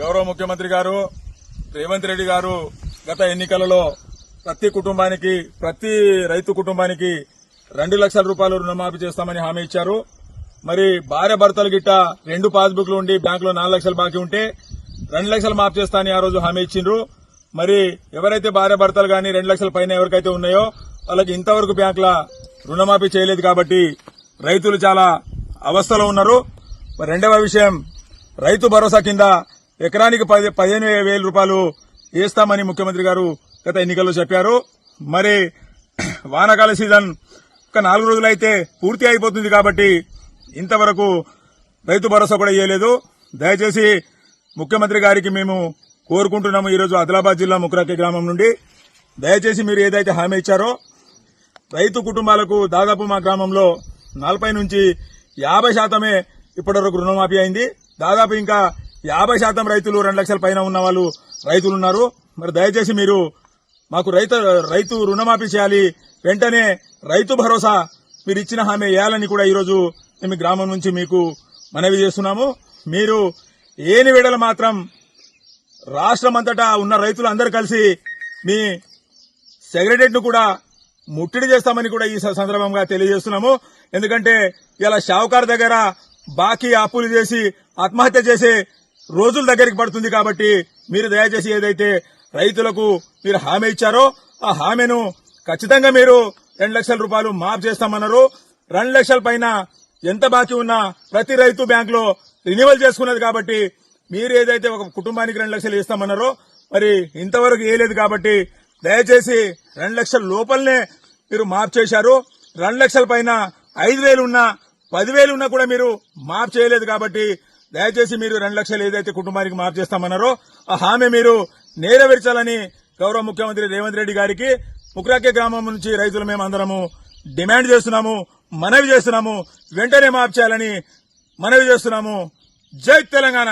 గౌరవ ముఖ్యమంత్రి గారు రేవంత్ రెడ్డి గారు గత ఎన్నికలలో ప్రతి కుటుంబానికి ప్రతి రైతు కుటుంబానికి రెండు లక్షల రూపాయలు రుణమాఫీ చేస్తామని హామీ ఇచ్చారు. మరి భార్య భర్తలు గిట్ట రెండు పాస్బుక్లు ఉండి బ్యాంకులో నాలుగు లక్షలు బాకీ ఉంటే రెండు లక్షలు మాఫ్ చేస్తా అని ఆ రోజు హామీ ఇచ్చిండ్రు. మరి ఎవరైతే భార్య భర్తలు కానీ రెండు లక్షల పైన ఎవరికైతే ఉన్నాయో వాళ్ళకి ఇంతవరకు బ్యాంకుల రుణమాఫీ చేయలేదు కాబట్టి రైతులు చాలా అవస్థలో ఉన్నారు. మరి రెండవ విషయం రైతు భరోసా కింద ఎకరానికి పది పదిహేను వేల రూపాయలు వేస్తామని ముఖ్యమంత్రి గారు గత ఎన్నికల్లో చెప్పారు. మరి వానాకాల సీజన్ ఒక నాలుగు రోజులైతే పూర్తి అయిపోతుంది కాబట్టి ఇంతవరకు రైతు భరోసా కూడా ఇవ్వలేదు దయచేసి ముఖ్యమంత్రి గారికి మేము కోరుకుంటున్నాము ఈరోజు ఆదిలాబాద్ జిల్లా ముక్రాకి గ్రామం నుండి. దయచేసి మీరు ఏదైతే హామీ ఇచ్చారో రైతు కుటుంబాలకు దాదాపు మా గ్రామంలో నలభై నుంచి యాభై శాతమే ఇప్పటివరకు రుణమాఫీ అయింది. దాదాపు ఇంకా యాభై శాతం రైతులు రెండు లక్షల పైన ఉన్న వాళ్ళు రైతులు ఉన్నారు. మరి దయచేసి మీరు మాకు రైతు రైతు రుణమాఫీ చేయాలి. వెంటనే రైతు భరోసా మీరు ఇచ్చిన హామీ వేయాలని కూడా ఈరోజు మేము గ్రామం నుంచి మీకు మనవి చేస్తున్నాము. మీరు ఏని వేడలు మాత్రం రాష్ట్రమంతటా ఉన్న రైతులు అందరూ కలిసి మీ సెక్రటరియట్ కూడా ముట్టడి చేస్తామని కూడా ఈ స- సందర్భంగా తెలియజేస్తున్నాము. ఎందుకంటే ఇలా షావుకార్ దగ్గర బాకీ అప్పులు చేసి ఆత్మహత్య చేసే రోజుల దగ్గరికి పడుతుంది కాబట్టి మీరు దయచేసి ఏదైతే రైతులకు మీరు హామీ ఇచ్చారో ఆ హామీను ఖచ్చితంగా మీరు రెండు లక్షల రూపాయలు మాఫ్ చేస్తామన్నారు. రెండు లక్షల పైన ఎంత బాకీ ఉన్నా ప్రతి రైతు బ్యాంకులో రినివల్ చేసుకున్నది కాబట్టి మీరు ఏదైతే ఒక కుటుంబానికి రెండు లక్షలు ఇస్తామన్నారో మరి ఇంతవరకు వేయలేదు కాబట్టి దయచేసి రెండు లక్షల లోపలనే మీరు మాఫ్ చేశారు. రెండు లక్షల పైన ఐదు వేలు ఉన్నా పదివేలు ఉన్నా కూడా మీరు మాఫ్ చేయలేదు కాబట్టి దయచేసి మీరు రెండు లక్షలు ఏదైతే కుటుంబానికి మాఫ్ చేస్తామన్నారో ఆ హామీ మీరు నెరవేర్చాలని గౌరవ ముఖ్యమంత్రి రేవంత్ రెడ్డి గారికి ముక్రాకే గ్రామం నుంచి రైతులు మేము అందరము డిమాండ్ చేస్తున్నాము మనవి చేస్తున్నాము వెంటనే మాఫ్ చేయాలని మనవి చేస్తున్నాము. జై తెలంగాణ!